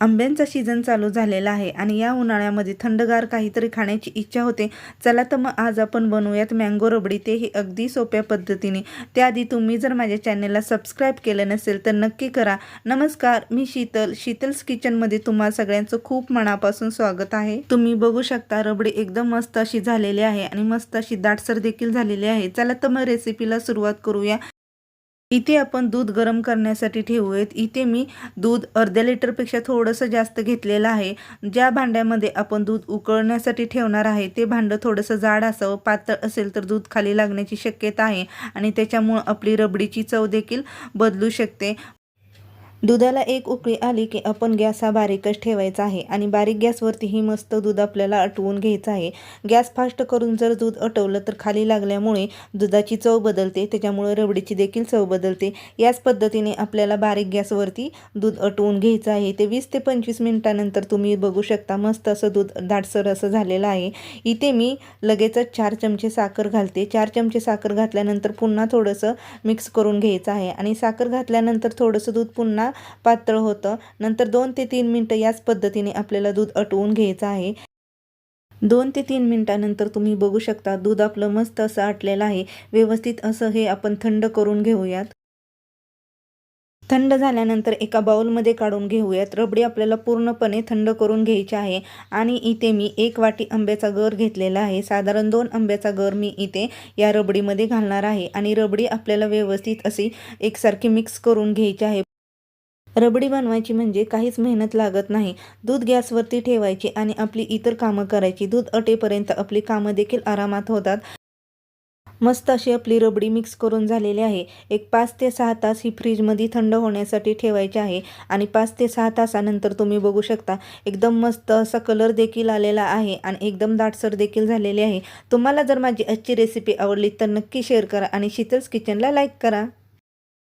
आंब्यांचा season चालू झालेला आहे आणि या उन्हाळ्यामध्ये थंडगार काहीतरी खाण्याची इच्छा होते. चला तर मग आज आपण बनवूयात मँगो रबडी. तेही अगदी सोप्या पद्धतीने. त्याआधी तुम्ही जर माझ्या चॅनेलला सबस्क्राईब केलं नसेल तर नक्की करा. नमस्कार मी शीतल. शीतल्स किचनमध्ये तुम्हा सगळ्यांचं खूप मनापासून स्वागत आहे. तुम्ही बघू शकता रबडी एकदम मस्त अशी झालेली आहे आणि मस्त अशी दाटसर देखील झालेली आहे. चला तर मग रेसिपीला सुरुवात करूया. इथे आपण दूध गरम करण्यासाठी ठेवूयात. इथे मी दूध अर्ध्या लिटरपेक्षा थोडंसं जास्त घेतलेलं आहे. ज्या भांड्यामध्ये आपण दूध उकळण्यासाठी ठेवणार आहे ते भांडं थोडंसं जाड असावं. पातळ असेल तर दूध खाली लागण्याची शक्यता आहे आणि त्याच्यामुळं आपली रबडीची चव देखील बदलू शकते. दुधाला एक उकळी आली की आपण गॅस हा बारीकच ठेवायचा आहे आणि बारीक गॅसवरती ही मस्त दूध आपल्याला अटवून घ्यायचं आहे. गॅस फास्ट करून जर दूध अटवलं तर खाली लागल्यामुळे दुधाची चव बदलते त्याच्यामुळे रबडीची देखील चव बदलते. याच पद्धतीने आपल्याला बारीक गॅसवरती दूध अटवून घ्यायचं आहे. ते वीस ते पंचवीस मिनटानंतर तुम्ही बघू शकता मस्त असं दूध दाटसर असं झालेलं आहे. इथे मी लगेचच चार चमचे साखर घालते. चार चमचे साखर घातल्यानंतर पुन्हा थोडंसं मिक्स करून घ्यायचं आहे आणि साखर घातल्यानंतर थोडंसं दूध पुन्हा पातळ होतं. नंतर दोन ते तीन मिनटं याच पद्धतीने आपल्याला दूध आटवून घ्यायचं आहे. दोन ते तीन मिनटानंतर तुम्ही बघू शकता दूध आपलं मस्त असं आटलेलं आहे. व्यवस्थित असं हे आपण थंड करून घेऊयात. थंड झाल्यानंतर एका बाउलमध्ये काढून घेऊयात. रबडी आपल्याला पूर्णपणे थंड करून घ्यायची आहे. आणि इथे मी एक वाटी आंब्याचा गर घेतलेला आहे. साधारण दोन आंब्याचा गर मी इथे या रबडीमध्ये घालणार आहे. आणि रबडी आपल्याला व्यवस्थित अशी एकसारखी मिक्स करून घ्यायची आहे. रबडी बनवायची म्हणजे काहीच मेहनत लागत नाही. दूध गॅसवरती ठेवायची आणि आपली इतर कामं करायची. दूध अटेपर्यंत आपली कामं देखील आरामात होतात. मस्त अशी आपली रबडी मिक्स करून झालेली आहे. एक पाच ते सहा तास ही फ्रीजमध्ये थंड होण्यासाठी ठेवायची आहे आणि पाच ते सहा तासानंतर तुम्ही बघू शकता. एकदम मस्त असा कलर देखील आलेला आहे आणि एकदम दाटसर देखील झालेली आहे. तुम्हाला जर माझी आजची रेसिपी आवडली तर नक्की शेअर करा आणि शीतल्स किचनला लाईक करा.